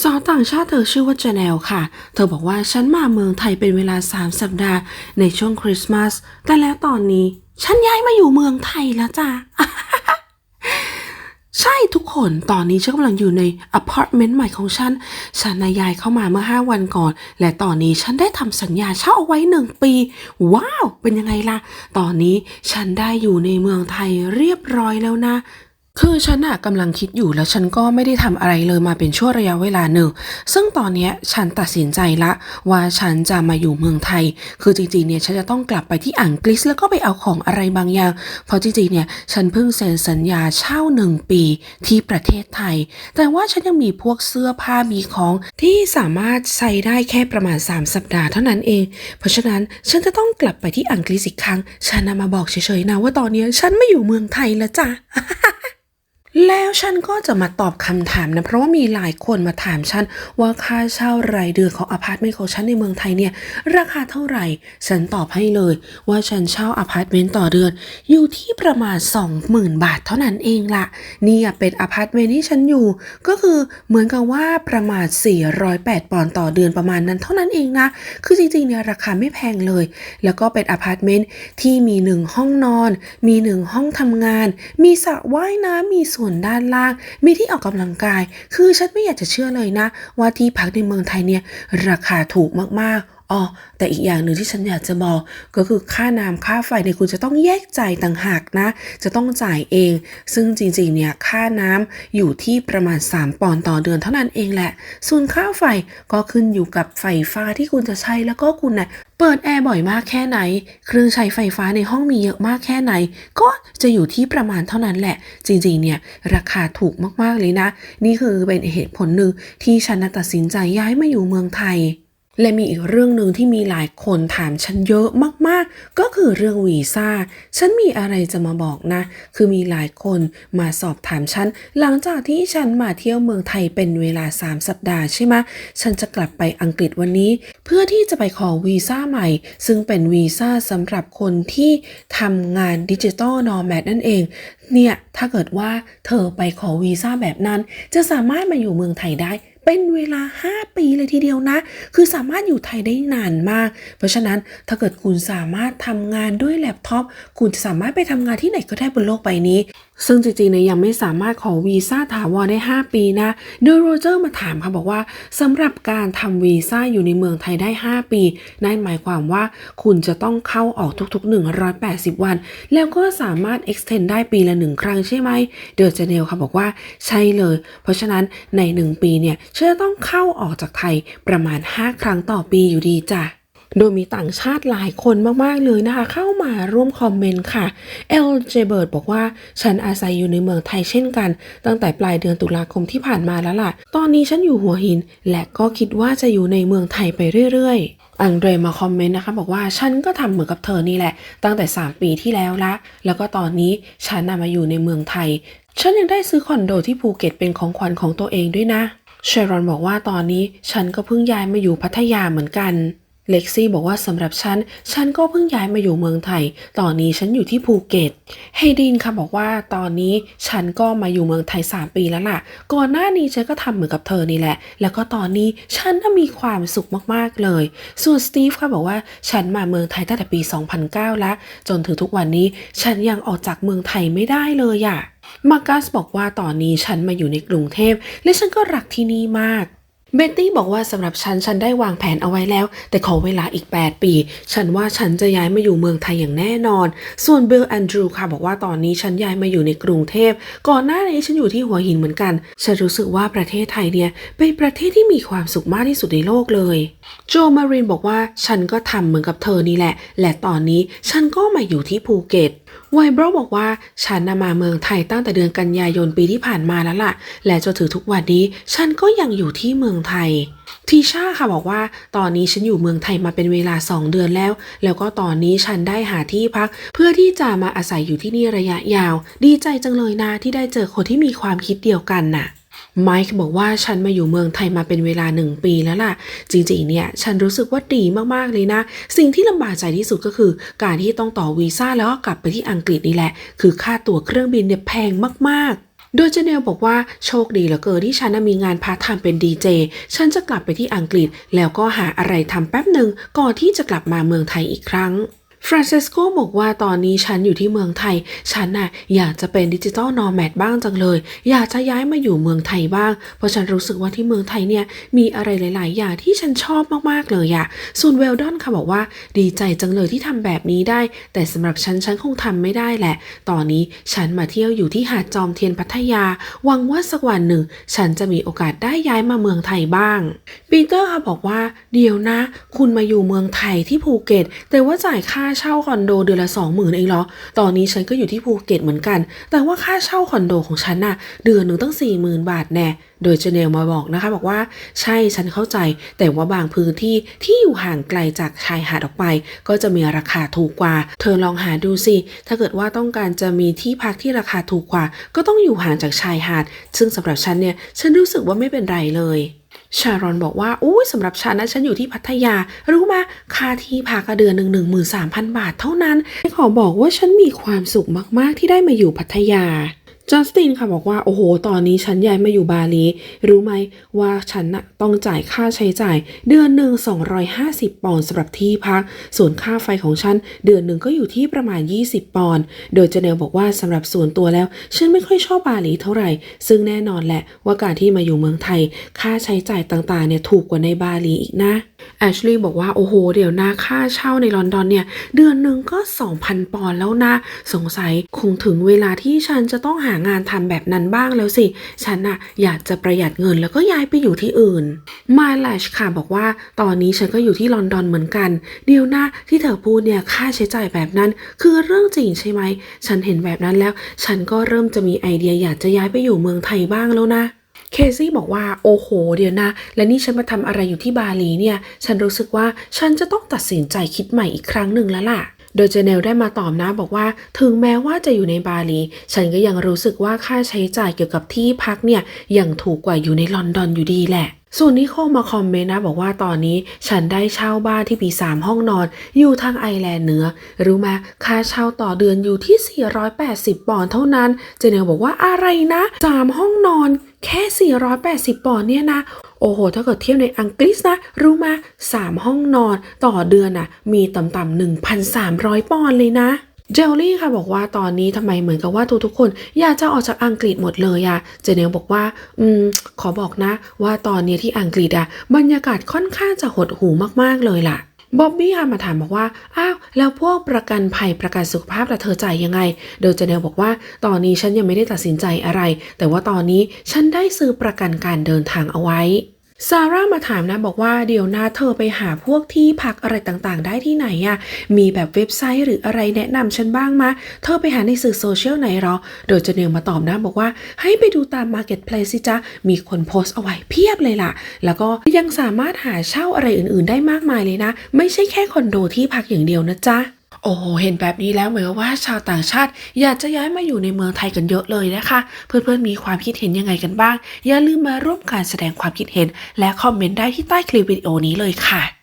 สาวต่างชาติเธอชื่อว่าเจเนลค่ะ เธอบอกว่าฉันมาเมืองไทยเป็นเวลา 3 สัปดาห์ในช่วงคริสต์มาส แต่แล้วตอนนี้ ฉันย้ายมาอยู่เมืองไทยแล้วจ้ะใช่ทุกคน ตอนนี้ฉันกำลังอยู่ในอพาร์ตเมนต์ใหม่ของฉัน ฉันนายายเข้ามาเมื่อ 5 วันก่อน และตอนนี้ฉันได้ทำสัญญาเช่าเอาไว้หนึ่งปี ว้าว เป็นยังไงล่ะ ตอนนี้ฉันได้อยู่ในเมืองไทยเรียบร้อยแล้วนะ คือฉันอะกำลังคิดอยู่แล้วฉันก็ไม่ได้ทำอะไรเลยมาเป็นช่วงระยะเวลาหนึ่ง ซึ่งตอนเนี้ยฉันตัดสินใจละว่าฉันจะมาอยู่เมืองไทย คือจริงๆเนี่ยฉันจะต้องกลับไปที่อังกฤษแล้วก็ไปเอาของอะไรบางอย่าง เพราะจริงๆเนี่ยฉันเพิ่งเซ็นสัญญาเช่าหนึ่งปีที่ประเทศไทย แต่ว่าฉันยังมีพวกเสื้อผ้ามีของที่สามารถใส่ได้แค่ประมาณ 3 สัปดาห์เท่านั้นเอง เพราะฉะนั้นฉันจะต้องกลับไปที่อังกฤษอีกครั้ง ฉันนะมาบอกเฉยๆนะว่าตอนเนี้ยฉันไม่อยู่เมืองไทยแล้วจ้ะ แล้วฉันก็จะมาตอบคำถามนะ เพราะว่ามีหลายคนมาถามฉัน ว่าค่าเช่ารายเดือนของอพาร์ตเมนต์ของฉันในเมืองไทยเนี่ย ราคาเท่าไหร่ ฉันตอบให้เลย ว่าฉันเช่าอพาร์ตเมนต์ต่อเดือน อยู่ที่ประมาณ 20,000 บาทเท่านั้นเองละนี่เป็นอพาร์ตเมนต์ที่ฉันอยู่ ก็คือเหมือนกับว่าประมาณ 408 ปอนด์ต่อเดือนประมาณนั้นเท่านั้นเองนะ คือจริงๆเนี่ยราคาไม่แพงเลย แล้วก็เป็นอพาร์ตเมนต์ที่มีหนึ่งห้องนอน มีหนึ่งห้องทำงาน มีสระว่ายน้ำมีสวนด้านล่าง มีที่ออกกำลังกาย คือฉันไม่อยากจะเชื่อเลยนะ ว่าที่พักในเมืองไทยเนี่ย ราคาถูกมากๆ อ๋อแต่อีกอย่างหนึ่งที่ฉันอยากจะบอกก็คือค่าน้ำค่าไฟเนี่ยคุณจะต้องแยกจ่ายต่างหากนะ จะต้องจ่ายเอง ซึ่งจริงๆเนี่ยค่าน้ำอยู่ที่ประมาณ 3 ปอนด์ต่อเดือนเท่านั้นเองแหละ ส่วนค่าไฟก็ขึ้นอยู่กับไฟฟ้าที่คุณจะใช้แล้วก็คุณน่ะเปิดแอร์บ่อยมากแค่ไหน เครื่องใช้ไฟฟ้าในห้องมีเยอะมากแค่ไหน ก็จะอยู่ที่ประมาณเท่านั้นแหละ จริงๆ เนี่ย ราคาถูกมากๆเลยนะ นี่คือเป็นเหตุผลหนึ่งที่ฉันตัดสินใจย้ายมาอยู่เมืองไทย และมีอีกเรื่องหนึ่งที่มีหลายคนถามฉันเยอะมากๆ ก็คือเรื่องวีซ่า ฉันมีอะไรจะมาบอกนะ คือมีหลายคนมาสอบถามฉัน หลังจากที่ฉันมาเที่ยวเมืองไทยเป็นเวลา 3 สัปดาห์ใช่ไหมฉันจะกลับไปอังกฤษวันนี้ เพื่อที่จะไปขอวีซ่าใหม่ ซึ่งเป็นวีซ่าสำหรับคนที่ทำงานดิจิ t a ลนอร์แมดนั่นเอง เนี่ย ถ้าเกิดว่าเธอไปขอวีซ่าแบบนั้น จะสามารถมาอยู่เมืองไทยได้ เป็นเวลา 5 ปีเลยทีเดียวนะ คือสามารถอยู่ไทยได้นานมาก เพราะฉะนั้นถ้าเกิดคุณสามารถทำงานด้วยแล็ปท็อป คุณจะสามารถไปทำงานที่ไหนก็ได้บนโลกใบนี้ซึ่งจริงๆเนี่ยยังไม่สามารถขอวีซ่าถาวรได้ 5 ปีนะโดยโรเจอร์มาถามค่ะบอกว่าสำหรับการทำวีซ่าอยู่ในเมืองไทยได้ 5 ปีนั่นหมายความว่าคุณจะต้องเข้าออกทุกๆ 180 วัน แล้วก็สามารถ extend ได้ปีละหนึ่งครั้งใช่ไหมเดอร์เจเนลค่ะบอกว่าใช่เลย เพราะฉะนั้นใน 1 ปีเนี่ยฉันจะต้องเข้าออกจากไทยประมาณ 5 ครั้งต่อปีอยู่ดีจ้ะ โดยมีต่างชาติหลายคนมาก ๆ เลยนะคะ เข้ามาร่วมคอมเมนต์ค่ะ l j b i r d บอกว่า ฉันอาศัยอยู่ในเมืองไทยเช่นกัน ตั้งแต่ปลายเดือนตุลาคมที่ผ่านมาแล้วล่ะ ตอนนี้ฉันอยู่หัวหิน และก็คิดว่าจะอยู่ในเมืองไทยไปเรื่อยๆอังเดรมาคอมเมนต์นะคะบอกว่าฉันก็ทำเหมือนกับเธอนี่แหละ ตั้งแต่ 3 ปีที่แล้วละ แล้วก็ตอนนี้ฉันน่ะมาอยู่ในเมืองไทย ฉันยังได้ซื้อคอนโดที่ภูเก็ตเป็นของขวัญของตัวเองด้วยนะเชรอนบอกว่าตอนนี้ฉันก็เพิ่งย้ายมาอยู่พัทยาเหมือนกัน เล็กซี่บอกว่าสำหรับฉัน ฉันก็เพิ่งย้ายมาอยู่เมืองไทย ตอนนี้ฉันอยู่ที่ภูเก็ตเฮดินค่ะบอกว่าตอนนี้ฉันก็มาอยู่เมืองไทย 3 ปีแล้วล่ะ ก่อนหน้านี้ฉันก็ทำเหมือนกับเธอนี่แหละ แล้วก็ตอนนี้ฉันน่ะมีความสุขมากๆเลย ส่วนสตีฟค่ะบอกว่าฉันมาเมืองไทยตั้งแต่ปี 2009 แล้ว จนถึงทุกวันนี้ฉันยังออกจากเมืองไทยไม่ได้เลยอะมาร์กัสบอกว่าตอนนี้ฉันมาอยู่ในกรุงเทพ และฉันก็รักที่นี่มาก เบตตี้บอกว่าสำหรับฉัน ฉันได้วางแผนเอาไว้แล้ว แต่ขอเวลาอีก 8 ปี ฉันว่าฉันจะย้ายมาอยู่เมืองไทยอย่างแน่นอน ส่วนเบลแอนดรูค่ะบอกว่าตอนนี้ฉันย้ายมาอยู่ในกรุงเทพ ก่อนหน้านี้ฉันอยู่ที่หัวหินเหมือนกัน ฉันรู้สึกว่าประเทศไทยเนี่ย เป็นประเทศที่มีความสุขมากที่สุดในโลกเลย โจมารินบอกว่าฉันก็ทำเหมือนกับเธอนี่แหละ และตอนนี้ฉันก็มาอยู่ที่ภูเก็ต ไวบรบอกว่าฉันนมาเมืองไทยตั้งแต่เดือนกันยายนปีที่ผ่านมาแล้วล่ะ และจนถึงทุกวันนี้ฉันก็ยังอยู่ที่เมืองไทย ทีชาค่ะบอกว่า ตอนนี้ฉันอยู่เมืองไทยมาเป็นเวลา 2 เดือนแล้ว แล้วก็ตอนนี้ฉันได้หาที่พัก เพื่อที่จะมาอาศัยอยู่ที่นี่ระยะยาว ดีใจจังเลยนะที่ได้เจอคนที่มีความคิดเดียวกันน่ะ ไมค์บอกว่าฉันมาอยู่เมืองไทยมาเป็นเวลาหนึ่งปีแล้วล่ะ จริงๆเนี่ยฉันรู้สึกว่าดีมากๆเลยนะ สิ่งที่ลำบากใจที่สุดก็คือ การที่ต้องต่อวีซ่าแล้วก็กลับไปที่อังกฤษนี่แหละ คือค่าตั๋วเครื่องบินเนี่ยแพงมากๆโดยเจเนลบอกว่าโชคดีเหลือเกินที่ฉันน่ะมีงานพาร์ทไทม์เป็นดีเจ ฉันจะกลับไปที่อังกฤษ แล้วก็หาอะไรทำแป๊บหนึ่งก่อนที่จะกลับมาเมืองไทยอีกครั้ง ฟรานซิสโกบอกว่าตอนนี้ฉันอยู่ที่เมืองไทย ฉันน่ะอยากจะเป็นดิจิตอลนอร์แมดบ้างจังเลย อยากจะย้ายมาอยู่เมืองไทยบ้าง เพราะฉันรู้สึกว่าที่เมืองไทยเนี่ยมีอะไรหลาย ๆ อย่างที่ฉันชอบมากๆเลยอะส่วนเวลดอนค่ะบอกว่าดีใจจังเลยที่ทำแบบนี้ได้ แต่สำหรับฉันฉันคงทำไม่ได้แหละ ตอนนี้ฉันมาเที่ยวอยู่ที่หาดจอมเทียนพัทยา หวังว่าสักวันหนึ่ง ฉันจะมีโอกาสได้ย้ายมาเมืองไทยบ้าง ปีเตอร์ค่ะบอกว่าเดี๋ยวนะ คุณมาอยู่เมืองไทยที่ภูเก็ต แต่ว่าจ่ายค่าเช่าคอนโดเดือนละสองหมื่นเองเหรอ ตอนนี้ฉันก็อยู่ที่ภูเก็ตเหมือนกัน แต่ว่าค่าเช่าคอนโดของฉันน่ะ เดือนหนึ่งตั้งสี่หมื่นบาทแน่ โดยเจเนลมาบอกนะคะ บอกว่าใช่ฉันเข้าใจ แต่ว่าบางพื้นที่ที่อยู่ห่างไกลจากชายหาดออกไป ก็จะมีราคาถูกกว่า เธอลองหาดูสิ ถ้าเกิดว่าต้องการจะมีที่พักที่ราคาถูกกว่า ก็ต้องอยู่ห่างจากชายหาด ซึ่งสำหรับฉันเนี่ยฉันรู้สึกว่าไม่เป็นไรเลย ชารอนบอกว่าอุ้ยสำหรับฉันนะฉันอยู่ที่พัทยา รู้มาค่าที่พักเดือนหนึ่งหนึ่งหมื่นสามพันบาทเท่านั้นขอบอกว่าฉันมีความสุขมากๆที่ได้มาอยู่พัทยา จัสตินค่ะบอกว่าโอ้โห ตอนนี้ฉันย้ายมาอยู่บาหลี รู้ไหมว่าฉันน่ะต้องจ่ายค่าใช้จ่าย เดือนหนึ่ง250 ปอนด์สำหรับที่พัก ส่วนค่าไฟของฉัน เดือนหนึ่งก็อยู่ที่ประมาณ 20 ปอนด์โดยเจเนลบอกว่าสำหรับส่วนตัวแล้ว ฉันไม่ค่อยชอบบาหลีเท่าไหร่ ซึ่งแน่นอนแหละว่าการที่มาอยู่เมืองไทย ค่าใช้จ่ายต่างๆเนี่ยถูกกว่าในบาหลีอีกนะ แอชลีย์บอกว่าโอ้โห เดี๋ยวนะค่าเช่าในลอนดอนเนี่ย เดือนหนึ่งก็ 2,000 ปอนด์แล้วนะ สงสัยคงถึงเวลาที่ฉันจะต้องหางานทำแบบนั้นบ้างแล้วสิ ฉันน่ะอยากจะประหยัดเงินแล้วก็ย้ายไปอยู่ที่อื่นมาลชค่ะบอกว่าตอนนี้ฉันก็อยู่ที่ลอนดอนเหมือนกัน เดี๋ยวนะที่เธอพูดเนี่ยค่าใช้จ่ายแบบนั้น คือเรื่องจริงใช่ไหม ฉันเห็นแบบนั้นแล้ว ฉันก็เริ่มจะมีไอเดียอยากจะย้ายไปอยู่เมืองไทยบ้างแล้วนะ เคซี่บอกว่าโอ้โห เดี๋ยวนะ และนี่ฉันมาทำอะไรอยู่ที่บาหลีเนี่ย ฉันรู้สึกว่าฉันจะต้องตัดสินใจคิดใหม่อีกครั้งหนึ่งแล้วล่ะโดยเจเนลได้มาตอบนะบอกว่า ถึงแม้ว่าจะอยู่ในบาหลี ฉันก็ยังรู้สึกว่าค่าใช้จ่ายเกี่ยวกับที่พักเนี่ยยังถูกกว่าอยู่ในลอนดอนอยู่ดีแหละ ส่วนนิโคมาคอมเมนต์นะบอกว่าตอนนี้ฉันได้เช่าบ้านที่ปี3ห้องนอน อยู่ทางไอร์แลนด์เหนือ รู้ไหมค่าเช่าต่อเดือนอยู่ที่ 480 ปอนด์เท่านั้น เจเนลบอกว่าอะไรนะ3ห้องนอนแค่ 480 ปอนด์เนี่ยนะ โอ้โห ถ้าเกิดเทียบในอังกฤษนะ รู้มา 3 ห้องนอนต่อเดือนน่ะ มีต่ำๆ1,300 ปอนด์เลยนะ เจลลี่ค่ะบอกว่าตอนนี้ทำไมเหมือนกับว่าทุกๆคนอยากจะออกจากอังกฤษหมดเลยอะเจเนลบอกว่า อืม ขอบอกนะ ว่าตอนนี้ที่อังกฤษอะบรรยากาศค่อนข้างจะหดหูมากๆเลยล่ะบ๊อบบี้ค่ะมาถามบอกว่า อ้าว แล้วพวกประกันภัยประกันสุขภาพละเธอจ่ายยังไง โดยเจเนลบอกว่า ตอนนี้ฉันยังไม่ได้ตัดสินใจอะไร แต่ว่าตอนนี้ฉันได้ซื้อประกันการเดินทางเอาไว้ ซาร่ามาถามนะบอกว่าเดี๋ยวนะเธอไปหาพวกที่พักอะไรต่างๆ ได้ที่ไหนอะมีแบบเว็บไซต์หรืออะไรแนะนำฉันบ้างมะเธอไปหาในสื่อโซเชียลไหนหรอ โดยเจเนลมาตอบนะบอกว่าให้ไปดูตาม Marketplace สิจ๊ะ มีคนโพสต์เอาไว้เพียบเลยล่ะ แล้วก็ยังสามารถหาเช่าอะไรอื่นๆ ได้มากมายเลยนะ ไม่ใช่แค่คอนโดที่พักอย่างเดียวนะจ๊ะ โอ้โหเห็นแบบนี้แล้วเหมือนกับว่าชาวต่างชาติ อยากจะย้ายมาอยู่ในเมืองไทยกันเยอะเลยนะคะ เพื่อนๆมีความคิดเห็นยังไงกันบ้าง อย่าลืมมาร่วมการแสดงความคิดเห็น และคอมเมนต์ได้ที่ใต้คลิปวิดีโอนี้เลยค่ะ